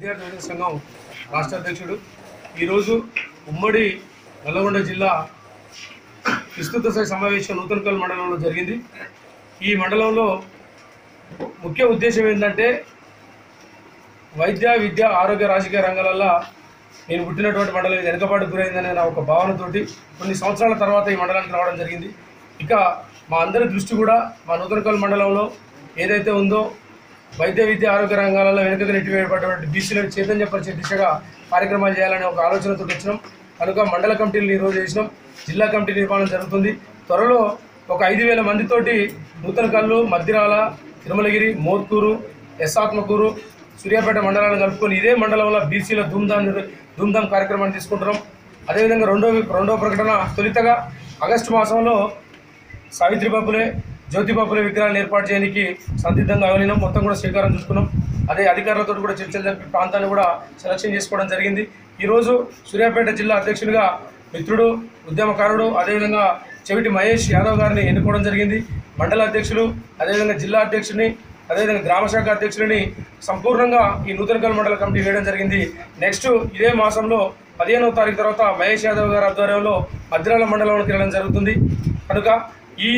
విద్యార్థి సంఘం రాష్ట్ర అధ్యక్షుడు. ఈరోజు ఉమ్మడి నల్లగొండ జిల్లా విస్తృత స్థాయి సమావేశం నూతనకల్ మండలంలో జరిగింది. ఈ మండలంలో ముఖ్య ఉద్దేశం ఏంటంటే వైద్య విద్య ఆరోగ్య రాజకీయ రంగాలల్లో నేను పుట్టినటువంటి మండలం ఇది వెనుకబాటు గురైందనే నా ఒక భావనతోటి కొన్ని సంవత్సరాల తర్వాత ఈ మండలానికి రావడం జరిగింది. ఇక మా అందరి దృష్టి కూడా మా నూతనకల్ మండలంలో ఏదైతే ఉందో వైద్య విద్య ఆరోగ్య రంగాలలో వెనుకకు నెట్టివేయబడినటువంటి బీసీలను చైతన్యపరిచే దిశగా కార్యక్రమాలు చేయాలనే ఒక ఆలోచనతో వచ్చినాం. కనుక మండల కమిటీలు ఈరోజు చేసినాం. జిల్లా కమిటీ నిర్మాణం జరుగుతుంది. త్వరలో ఒక ఐదు వేల మందితోటి నూతనకల్లు మద్దిరాల తిరుమలగిరి మోత్కూరు ఎస్ఆత్మకూరు సూర్యాపేట మండలాలను కలుపుకొని ఇదే మండలంలో బీసీల ధూమ్ధామ్ నిర్- ధూమ్ధామ్ కార్యక్రమాన్ని తీసుకుంటున్నాం. అదేవిధంగా రెండో రెండో ప్రకటన తొలితగా ఆగస్టు మాసంలో సావిత్రిబాపులే జ్యోతిబాపులే విగ్రహాలు ఏర్పాటు చేయడానికి సందిగ్ధంగా అవలినాం మొత్తం కూడా శ్రీకారం చూసుకున్నాం. అదే అధికారులతో కూడా చర్చలు జరిపి ప్రాంతాన్ని కూడా సెలక్షన్ చేసుకోవడం జరిగింది. ఈరోజు సూర్యాపేట జిల్లా అధ్యక్షుడిగా మిత్రుడు ఉద్యమకారుడు అదేవిధంగా చెవిటి మహేష్ యాదవ్ గారిని ఎన్నుకోవడం జరిగింది. మండల అధ్యక్షులు అదేవిధంగా జిల్లా అధ్యక్షుడిని అదేవిధంగా గ్రామశాఖ అధ్యక్షులని సంపూర్ణంగా ఈ నూతనకల్ మండల కమిటీ వేయడం జరిగింది. నెక్స్ట్ ఇదే మాసంలో పదిహేనవ తారీఖు తర్వాత మహేష్ యాదవ్ గారి ఆధ్వర్యంలో మద్రాల మండలంలోకి వెళ్ళడం జరుగుతుంది. కనుక ఈ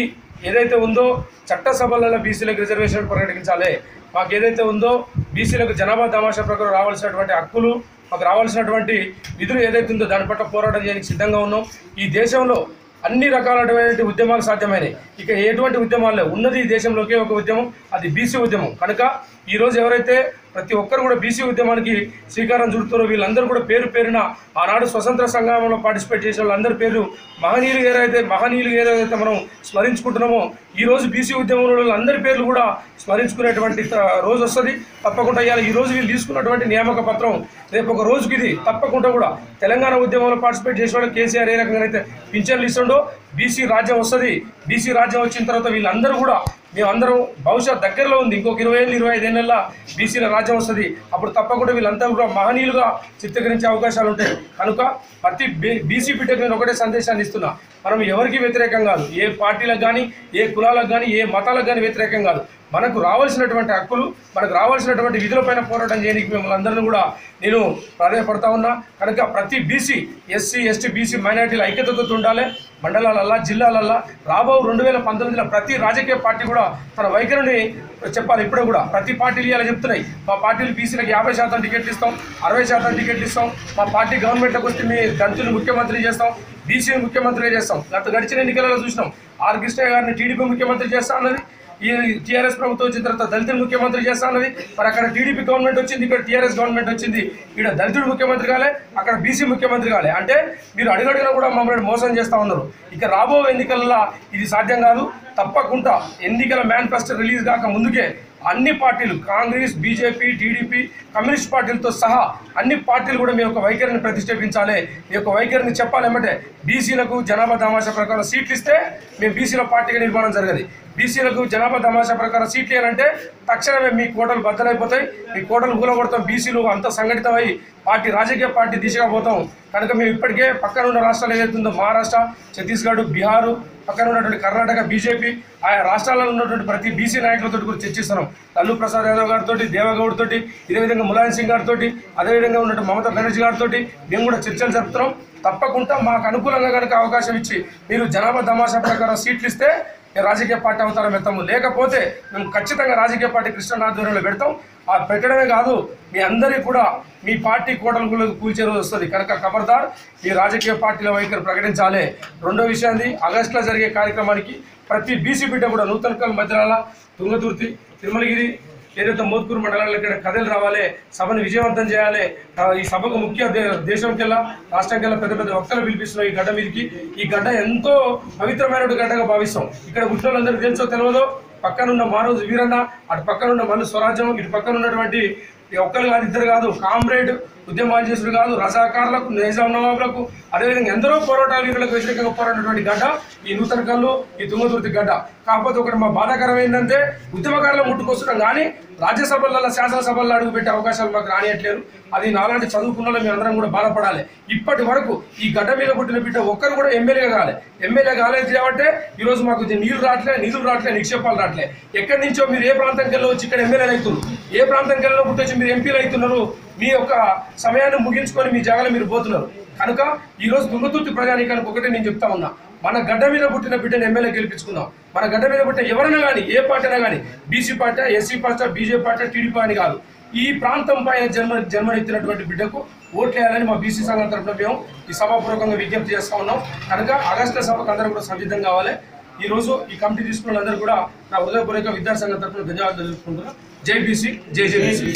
ఏదైతే ఉందో చట్టసభలలో బీసీలకు రిజర్వేషన్ ప్రకటించాలి మాకు ఏదైతే ఉందో బీసీలకు జనాభా తమాషా ప్రకారం రావాల్సినటువంటి హక్కులు మాకు రావాల్సినటువంటి విధులు ఏదైతే ఉందో దాని పట్ల పోరాటం చేయడానికి సిద్ధంగా ఉన్నాం. ఈ దేశంలో అన్ని రకాలైనటువంటి ఉద్యమాలు సాధ్యమైనాయి. ఇక ఎటువంటి ఉద్యమాలు ఉన్నది ఈ దేశంలోకే ఒక ఉద్యమం అది బీసీ ఉద్యమం. కనుక ఈరోజు ఎవరైతే ప్రతి ఒక్కరు కూడా బీసీ ఉద్యమానికి శ్రీకారం చుడుతారో వీళ్ళందరూ కూడా పేరు పేరున ఆనాడు స్వతంత్ర సంగ్రామంలో పార్టిసిపేట్ చేసే వాళ్ళందరి పేరు మహనీయులు ఏదైతే మహనీయులు ఏదైతే మనం స్మరించుకుంటున్నామో. ఈరోజు బీసీ ఉద్యమంలో అందరి పేర్లు కూడా స్మరించుకునేటువంటి త- రోజు వస్తుంది. తప్పకుండా ఇవాళ ఈ రోజు వీళ్ళు తీసుకున్నటువంటి నియామక పత్రం రేపు ఒక రోజుకి ఇది తప్పకుండా కూడా తెలంగాణ ఉద్యమంలో పార్టిసిపేట్ చేసిన వాళ్ళు కేసీఆర్ ఏ రకంగా అయితే పింఛన్లు ఇస్తుండో బీసీ రాజ్యం వస్తుంది. బీసీ రాజ్యం వచ్చిన తర్వాత వీళ్ళందరూ కూడా మేమందరం భవిష్యత్ దగ్గరలో ఉంది. ఇంకొక ఇరవై ఏళ్ళు ఇరవై ఐదు ఏళ్ళ బీసీల రాజ్యం వస్తుంది అప్పుడు తప్పకుండా వీళ్ళంతా కూడా మహనీయులుగా చిత్రీకరించే అవకాశాలు ఉంటాయి. కనుక ప్రతి బీసీ బిడ్డకు నేను ఒకటే సందేశాన్ని ఇస్తున్నా. మనం ఎవరికి వ్యతిరేకం కాదు. ఏ పార్టీలకు కానీ ఏ కులాలకు కానీ ఏ మతాలకు కానీ వ్యతిరేకం కాదు. మనకు రావాల్సినటువంటి హక్కులు మనకు రావాల్సినటువంటి విధులపైన పోరాటం చేయడానికి మిమ్మల్ని అందరినీ కూడా నేను ప్రాధాన్యపడతా ఉన్నా. కనుక ప్రతి బీసీ ఎస్సీ ఎస్టీ బీసీ మైనార్టీల ఐక్యతతో ఉండాలి. మండలాలల్లా జిల్లాలల్లా రాబో రెండు వేల పంతొమ్మిదిలో ప్రతి రాజకీయ పార్టీ కూడా తన వైఖరిని చెప్పాలి. ఇప్పుడు కూడా ప్రతి పార్టీలు ఇలా చెప్తున్నాయి. మా పార్టీలు బీసీలకు యాభై శాతం టికెట్లు ఇస్తాం అరవై శాతం టికెట్లు ఇస్తాం. మా పార్టీ గవర్నమెంట్లోకి వస్తే మీ దళితులు ముఖ్యమంత్రి చేస్తాం బీసీని ముఖ్యమంత్రి చేస్తాం. గత గడిచిన ఎన్నికలలో చూసినాం. ఆర్ కృష్ణయ్య గారిని టీడీపీ ముఖ్యమంత్రి చేస్తా అన్నది ఈ టీఆర్ఎస్ ప్రభుత్వం వచ్చిన తర్వాత దళితులు ముఖ్యమంత్రి చేస్తా అన్నది. మరి అక్కడ టీడీపీ గవర్నమెంట్ వచ్చింది ఇక్కడ టీఆర్ఎస్ గవర్నమెంట్ వచ్చింది. ఇక్కడ దళితుడు ముఖ్యమంత్రి కాలే అక్కడ బీసీ ముఖ్యమంత్రి కాలే. అంటే మీరు అడుగడుగునా కూడా మమ్మల్ని మోసం చేస్తూ ఉన్నారు. ఇక రాబో ఎన్నికల్లో ఇది సాధ్యం కాదు. తప్పకుండా ఎన్నికల మేనిఫెస్టో రిలీజ్ కాక ముందుకే అన్ని పార్టీలు కాంగ్రెస్ బీజేపీ టీడీపీ కమ్యూనిస్ట్ పార్టీలతో సహా అన్ని పార్టీలు కూడా మీ యొక్క వైఖరిని ప్రతిష్టేపించాలి మీ యొక్క వైఖరిని చెప్పాలేమంటే బీసీలకు జనాభా తమాషా ప్రకారం సీట్లు ఇస్తే మేము బీసీల పార్టీగా నిర్మాణం జరగదు. బీసీలకు జనాభా తమాషా ప్రకారం సీట్లు ఏనంటే తక్షణమే మీ కోటలు బద్దలైపోతాయి. మీ కోటలు కూలగొడతాం. బీసీలు అంత సంఘటితమై పార్టీ రాజకీయ పార్టీ దిశగా పోతాం. కనుక మేము ఇప్పటికే పక్కన ఉన్న రాష్ట్రాలు ఏదైతుందో మహారాష్ట్ర ఛత్తీస్గఢ్ బీహారు పక్కన ఉన్నటువంటి కర్ణాటక బీజేపీ ఆయా రాష్ట్రాలలో ఉన్నటువంటి ప్రతి బీసీ నాయకులతో కూడా చర్చిస్తున్నాం. లల్లు ప్రసాద్ యాదవ్ గారితో దేవగౌడ్ తోటి ఇదేవిధంగా ములాయం సింగ్ గారితో అదేవిధంగా ఉన్నటువంటి మమతా బెనర్జీ గారితో మేము కూడా చర్చలు జరుపుతున్నాం. తప్పకుండా మాకు అనుకూలంగా కనుక అవకాశం ఇచ్చి మీరు జనాభా తమాషా ప్రకారం సీట్లు ఇస్తే రాజకీయ పార్టీ అవతారం ఎత్తాము? లేకపోతే మేము ఖచ్చితంగా రాజకీయ పార్టీ కృష్ణ ఆధ్వర్యంలో పెడతాం. ఆ పెట్టడమే కాదు మీ అందరికీ కూడా మీ పార్టీ కోటలు కూడా కూల్చే రోజు వస్తుంది. కనుక ఖబర్దార్ ఈ రాజకీయ పార్టీల వైఖరి ప్రకటించాలి. రెండో విషయాన్ని ఆగస్టులో జరిగే కార్యక్రమానికి ప్రతి బీసీ బిడ్డ కూడా నూతనకల్ మధ్యరాల తుంగతుర్తి తిరుమలగిరి ఏదైతే మోత్కూరు మండలంలో ఇక్కడ కథలు రావాలి సభను విజయవంతం చేయాలి ఈ సభకు ముఖ్య దే- దేశంకెల్లా రాష్ట్రంకెల్లా పెద్ద పెద్ద వక్తలు పిలిపిస్తున్నాం ఈ గడ్డ మీదకి ఈ గడ్డ ఎంతో పవిత్రమైన గడ్డగా భావిస్తాం. ఇక్కడ పుట్టిన తెలుసో తెలియదో పక్కనున్న మారోజు వీరన్న అటు పక్కనున్న మల్లు స్వరాజ్యం ఇటు పక్కన ఉన్నటువంటి ఒక్కరు కాదు ఇద్దరు కాదు కామ్రేడ్ ఉద్యమాలు చేసుడు కాదు రజాకారులకు నిజాం నవాబులకు అదేవిధంగా ఎందరో పోరాటాలు వీరులకు వ్యతిరేకంగా పోరాడినటువంటి గడ్డ ఈ నూతన కళ్ళు ఈ తుంగతుర్తి గడ్డ. కాకపోతే ఒకటి మా బాధాకరం ఏంటంటే ఉద్యమకారులు ముట్టుకొస్తున్నాం కానీ రాజ్యసభలలో శాసనసభల్లో అడుగుపెట్టే అవకాశాలు మాకు రానియట్లేదు. అది నాలాంటి చదువుకున్న వాళ్ళు అందరం కూడా బాధపడాలి. ఇప్పటి వరకు ఈ గడ్డ మీద పుట్టిన బిడ్డ ఒక్కరు కూడా ఎమ్మెల్యే కాలే. ఎమ్మెల్యే కాలేదు కాబట్టి ఈ రోజు మాకు నీళ్ళు రావట్లే నిధులు రావట్లే నిక్షేపాలు రావట్లే ఎక్కడి నుంచో మీరు ఏ ప్రాంతానికి వచ్చి ఇక్కడ ఎమ్మెల్యే అవుతున్నారు? ఏ ప్రాంతానికి పుట్టొచ్చి మీరు ఎంపీలు అవుతున్నారు మీ యొక్క సమయాన్ని ముగించుకొని మీ జాగాలో మీరు పోతున్నారు. కనుక ఈరోజు రోజు ప్రజానీకానికి ఒకటే నేను చెప్తా ఉన్నా. మన గడ్డ మీద పుట్టిన బిడ్డను ఎమ్మెల్యే గెలిపించుకుందాం. మన గడ్డ మీద పుట్టిన ఎవరైనా కానీ ఏ పార్టీ అయినా కానీ BC party SC party BJP party TDP అని కాదు. ఈ ప్రాంతం పైన జన్మ జన్మనెత్తినటువంటి బిడ్డకు ఓట్లేయాలని మా బీసీ సంఘం తరఫున మేము ఈ సభాపూర్వకంగా విజ్ఞప్తి చేస్తా ఉన్నాం. కనుక ఆగస్టు సభకు అందరూ కూడా సంసిద్ధం కావాలి. ఈ రోజు ఈ కమిటీ తీసుకున్న అందరూ కూడా నా హృదయపూర్వక విద్యా సంఘం తరఫున ధన్యవాదాలు తెలుసుకుంటున్నాను జై బీసీ జై జై బీసీ.